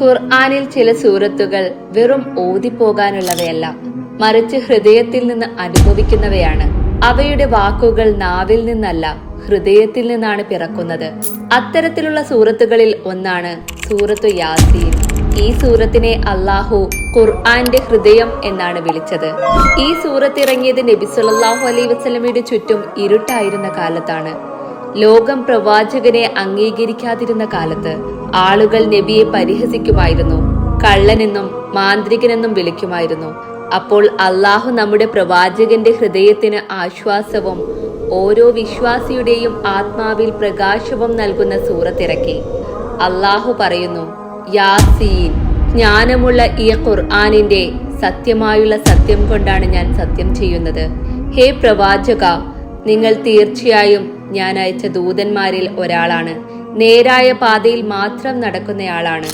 ഖുർആനിൽ ചില സൂറത്തുകൾ വെറും ഓതിപ്പോകാനുള്ളവയല്ല. മറിച്ച് ഹൃദയത്തിൽ നിന്ന് അനുഭവിക്കുന്നവയാണ്. അവയുടെ വാക്കുകൾ നാവിൽ നിന്നല്ല ഹൃദയത്തിൽ നിന്നാണ് പിറക്കുന്നത്. അത്തരത്തിലുള്ള സൂറത്തുകളിൽ ഒന്നാണ് സൂറത്തു യാസീൻ. ഈ സൂറത്തിനെ അള്ളാഹു ഖുർആന്റെ ഹൃദയം എന്നാണ് വിളിച്ചത്. ഈ സൂറത്ത് ഇറങ്ങിയത് നബി സല്ലല്ലാഹു അലൈഹി വസല്ലമയുടെ ചുറ്റും ഇരുട്ടായിരുന്ന കാലത്താണ്. ലോകം പ്രവാചകനെ അംഗീകരിക്കാതിരുന്ന കാലത്ത് ആളുകൾ നബിയെ പരിഹസിക്കുമായിരുന്നു. കള്ളനെന്നും മാന്ത്രികനെന്നും വിളിക്കുമായിരുന്നു. അപ്പോൾ അള്ളാഹു നമ്മുടെ പ്രവാചകന്റെ ഹൃദയത്തിന് ആശ്വാസവും ഓരോ വിശ്വാസിയുടെയും ആത്മാവിൽ പ്രകാശവും നൽകുന്ന സൂറത്തിറക്കി. അള്ളാഹു പറയുന്നു യാസീൻ ജ്ഞാനമുള്ള ഈ ഖുർആാനിന്റെ സത്യമായുള്ള സത്യം കൊണ്ടാണ് ഞാൻ സത്യം ചെയ്യുന്നത്. ഹേ പ്രവാചക നിങ്ങൾ തീർച്ചയായും ഞാൻ അയച്ച ദൂതന്മാരിൽ ഒരാളാണ്. നേരായ പാതയിൽ മാത്രം നടക്കുന്നയാളാണ്.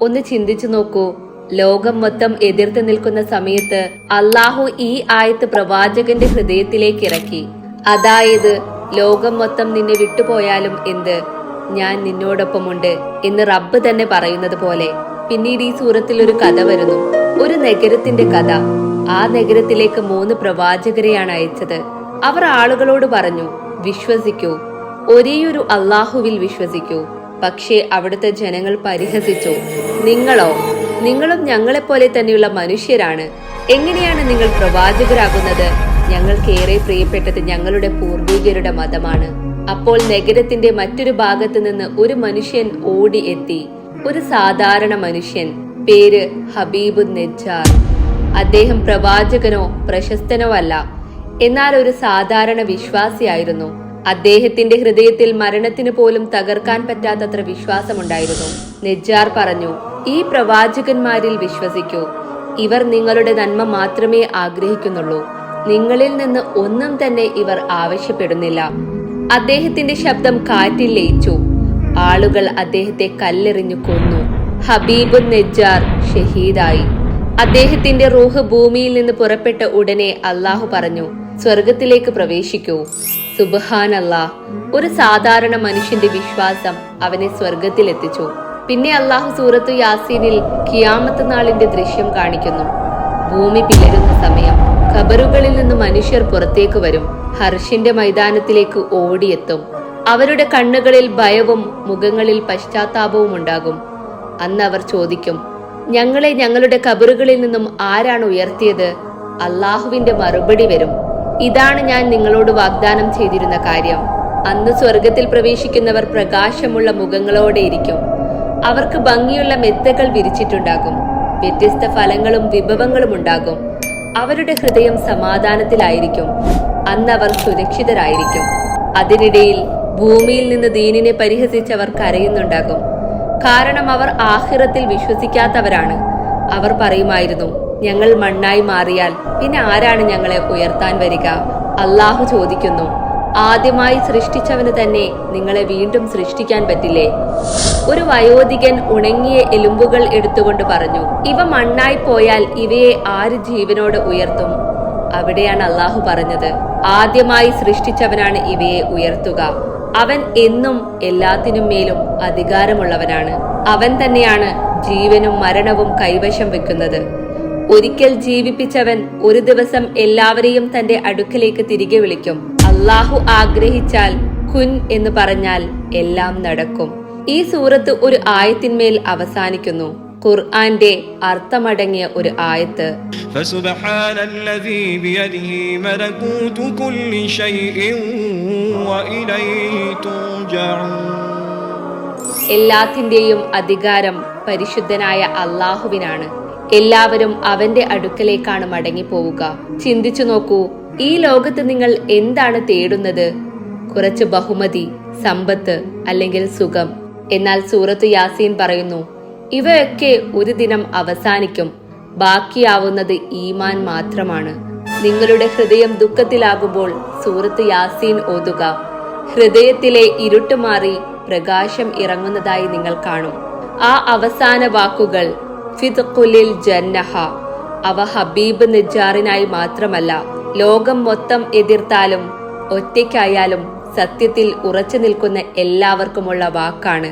ഒന്ന് ചിന്തിച്ചു നോക്കൂ. ലോകം മൊത്തം എതിർത്ത് നിൽക്കുന്ന സമയത്ത് അള്ളാഹു ഈ ആയത്ത് പ്രവാചകന്റെ ഹൃദയത്തിലേക്ക് ഇറക്കി. അതായത് ലോകം മൊത്തം നിന്നെ വിട്ടുപോയാലും എന്ത്? ഞാൻ നിന്നോടൊപ്പമുണ്ട് എന്ന് റബ്ബ് തന്നെ പറയുന്നത് പോലെ. പിന്നീട് ഈ സൂറത്തിൽ ഒരു കഥ വരുന്നു. ഒരു നഗരത്തിന്റെ കഥ. ആ നഗരത്തിലേക്ക് മൂന്ന് പ്രവാചകരെയാണ് അയച്ചത്. അവർ ആളുകളോട് പറഞ്ഞു വിശ്വസിക്കൂ. ഒരേയൊരു അള്ളാഹുവിൽ വിശ്വസിക്കൂ. പക്ഷേ അവിടുത്തെ ജനങ്ങൾ പരിഹസിച്ചു. നിങ്ങളോ? നിങ്ങളും ഞങ്ങളെപ്പോലെ തന്നെയുള്ള മനുഷ്യരാണ്. എങ്ങനെയാണ് നിങ്ങൾ പ്രവാചകരാകുന്നത്? ഞങ്ങൾക്കേറെ പ്രിയപ്പെട്ടത് ഞങ്ങളുടെ പൂർവികരുടെ മതമാണ്. അപ്പോൾ നഗരത്തിന്റെ മറ്റൊരു ഭാഗത്ത് നിന്ന് ഒരു മനുഷ്യൻ ഓടി എത്തി. ഒരു സാധാരണ മനുഷ്യൻ. പേര് ഹബീബ് നെജ്ജാർ. അദ്ദേഹം പ്രവാചകനോ പ്രശസ്തനോ അല്ല. എന്നാൽ ഒരു സാധാരണ വിശ്വാസിയായിരുന്നു. അദ്ദേഹത്തിന്റെ ഹൃദയത്തിൽ മരണത്തിന് പോലും തകർക്കാൻ പറ്റാത്തത്ര വിശ്വാസമുണ്ടായിരുന്നു. നെജാർ പറഞ്ഞു ഈ പ്രവാചകന്മാരിൽ വിശ്വസിക്കൂ. ഇവർ നിങ്ങളുടെ നന്മ മാത്രമേ ആഗ്രഹിക്കുന്നുള്ളൂ. നിങ്ങളിൽ നിന്ന് ഒന്നും തന്നെ ഇവർ ആവശ്യപ്പെടുന്നില്ല. അദ്ദേഹത്തിന്റെ ശബ്ദം കാറ്റിൽ ലയിച്ചു. ആളുകൾ അദ്ദേഹത്തെ കല്ലെറിഞ്ഞു കൊന്നു. ഹബീബുൻ നെജാർ ഷഹീദായി. അദ്ദേഹത്തിന്റെ റൂഹ് ഭൂമിയിൽ നിന്ന് പുറപ്പെട്ട ഉടനെ അള്ളാഹു പറഞ്ഞു സ്വർഗത്തിലേക്ക് പ്രവേശിക്കൂ. സുബഹാൻ അള്ളാഹ് ഒരു സാധാരണ മനുഷ്യന്റെ വിശ്വാസം അവനെ സ്വർഗത്തിലെത്തിച്ചു പിന്നെ അള്ളാഹു സൂറത്തു യാസീനിൽ കിയാമത്ത് നാളിന്റെ ദൃശ്യം കാണിക്കുന്നു. ഭൂമി പിളരുന്ന സമയം ഖബറുകളിൽ നിന്ന് മനുഷ്യർ പുറത്തേക്ക് വരും. ഹർഷിന്റെ മൈതാനത്തിലേക്ക് ഓടിയെത്തും. അവരുടെ കണ്ണുകളിൽ ഭയവും മുഖങ്ങളിൽ പശ്ചാത്താപവും ഉണ്ടാകും. അന്ന് അവർ ചോദിക്കും ഞങ്ങളെ ഞങ്ങളുടെ കബറുകളിൽ നിന്നും ആരാണ് ഉയർത്തിയത്? അള്ളാഹുവിന്റെ മറുപടി വരും. ഇതാണ് ഞാൻ നിങ്ങളോട് വാഗ്ദാനം ചെയ്തിരുന്ന കാര്യം. അന്ന് സ്വർഗത്തിൽ പ്രവേശിക്കുന്നവർ പ്രകാശമുള്ള മുഖങ്ങളോടെ ഇരിക്കും. അവർക്ക് ഭംഗിയുള്ള മെത്തകൾ വിരിച്ചിട്ടുണ്ടാകും. വ്യത്യസ്ത ഫലങ്ങളും വിഭവങ്ങളും ഉണ്ടാകും. അവരുടെ ഹൃദയം സമാധാനത്തിലായിരിക്കും. അന്ന് അവർ സുരക്ഷിതരായിരിക്കും. അതിനിടയിൽ ഭൂമിയിൽ നിന്ന് ദീനിനെ പരിഹസിച്ചവർ കരയുന്നുണ്ടാകും. കാരണം അവർ ആഹിറത്തിൽ വിശ്വസിക്കാത്തവരാണ്. അവർ പറയുമായിരുന്നു ഞങ്ങൾ മണ്ണായി മാറിയാൽ പിന്നെ ആരാണ് ഞങ്ങളെ ഉയർത്താൻ വരിക? അള്ളാഹു ചോദിക്കുന്നു ആദ്യമായി സൃഷ്ടിച്ചവന് തന്നെ നിങ്ങളെ വീണ്ടും സൃഷ്ടിക്കാൻ പറ്റില്ലേ? ഒരു വയോധികൻ ഉണങ്ങിയ എലുമ്പുകൾ എടുത്തുകൊണ്ട് പറഞ്ഞു ഇവ മണ്ണായി പോയാൽ ഇവയെ ആര് ജീവനോട് ഉയർത്തും? അവിടെയാണ് അള്ളാഹു പറഞ്ഞത് ആദ്യമായി സൃഷ്ടിച്ചവനാണ് ഇവയെ ഉയർത്തുക. അവൻ എന്നും എല്ലാത്തിനും മേലും അധികാരമുള്ളവനാണ്. അവൻ തന്നെയാണ് ജീവനും മരണവും കൈവശം വെക്കുന്നത്. ഒരിക്കൽ ജീവിപ്പിച്ചവൻ ഒരു ദിവസം എല്ലാവരെയും തന്റെ അടുക്കലേക്ക് തിരികെ വിളിക്കും. അള്ളാഹു ആഗ്രഹിച്ചാൽ കുൻ എന്ന് പറഞ്ഞാൽ എല്ലാം നടക്കും. ഈ സൂറത്ത് ഒരു ആയത്തിന്മേൽ അവസാനിക്കുന്നു. ഖുർആന്റെ അർത്ഥമടങ്ങിയ ഒരു ആയത്ത്. ഫസുബ്ഹാനല്ലദീ എല്ലാത്തിന്റെയും അധികാരം പരിശുദ്ധനായ അള്ളാഹുവിനാണ്. എല്ലാവരും അവന്റെ അടുക്കലേക്കാണ് മടങ്ങിപ്പോവുക. ചിന്തിച്ചു നോക്കൂ ഈ ലോകത്ത് നിങ്ങൾ എന്താണ് തേടുന്നത്? കുറച്ച് ബഹുമതി സമ്പത്ത് അല്ലെങ്കിൽ സുഖം. എന്നാൽ സൂറത്ത് യാസീൻ പറയുന്നു ഇവയൊക്കെ ഒരു ദിനം അവസാനിക്കും. ബാക്കിയാവുന്നത് ഈമാൻ മാത്രമാണ്. നിങ്ങളുടെ ഹൃദയം ദുഃഖത്തിലാകുമ്പോൾ സൂറത്ത് യാസീൻ ഓതുക. ഹൃദയത്തിലെ ഇരുട്ട് മാറി പ്രകാശം ഇറങ്ങുന്നതായി നിങ്ങൾ കാണും. ആ അവസാന വാക്കുകൾ ഫിദ്ഖുലിൽ ജന്നഹ അവ ഹബീബ് നിജാറിനായി മാത്രമല്ല ലോകം മൊത്തം എതിർത്താലും ഒറ്റയ്ക്കായാലും സത്യത്തിൽ ഉറച്ചു നിൽക്കുന്ന എല്ലാവർക്കുമുള്ള വാക്കാണ്.